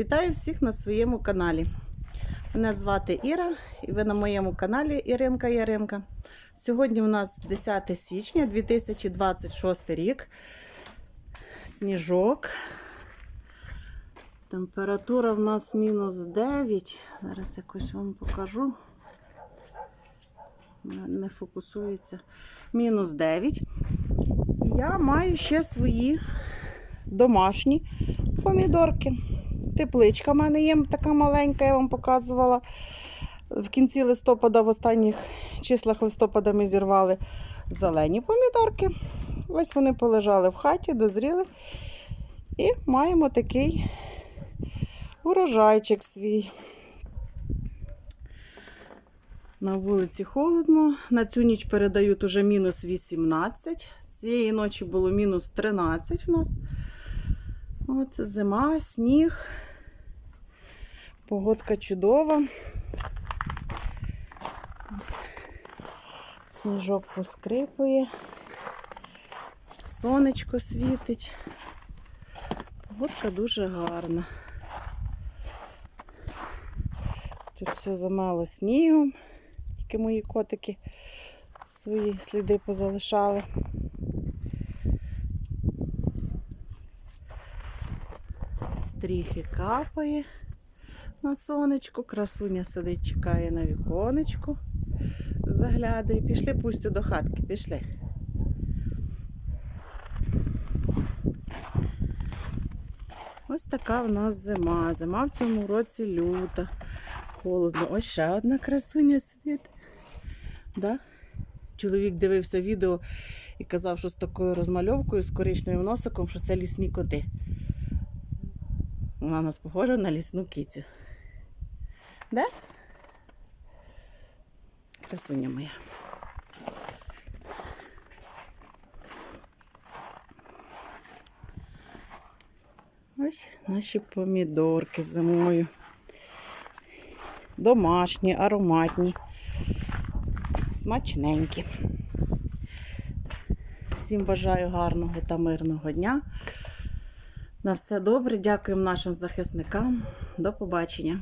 Вітаю всіх на своєму каналі. Мене звати Іра, і ви на моєму каналі Іринка Яринка. Сьогодні у нас 10 січня 2026 рік. Сніжок. Температура в нас мінус 9. Зараз якось вам покажу. Не фокусується. Мінус 9. І я маю ще свої домашні помідорки. Тепличка в мене є така маленька, я вам показувала. В кінці листопада, в останніх числах листопада ми зірвали зелені помідорки. Ось вони полежали в хаті, дозріли. І маємо такий урожайчик свій. На вулиці холодно. На цю ніч передають уже мінус 18. Цієї ночі було мінус 13 в нас. От зима, сніг. Погодка чудова. Сніжок поскрипує. Сонечко світить. Погодка дуже гарна. Тут все замало снігом. Тільки мої котики свої сліди позалишали. Стріхи капає на сонечку. Красуня сидить, чекає на віконечку. Заглядає. Пішли пустю до хатки, пішли. Ось така в нас зима. Зима в цьому році люта. Холодно. Ось ще одна красуня сидить. Да? Чоловік дивився відео і казав, що з такою розмальовкою, з коричневим носиком, що це лісні коти. Вона у нас похожа на лісну кицю. Да? Красуня моя. Ось наші помідорки зимою. Домашні, ароматні, смачненькі. Всім бажаю гарного та мирного дня. На все добре. Дякуємо нашим захисникам. До побачення.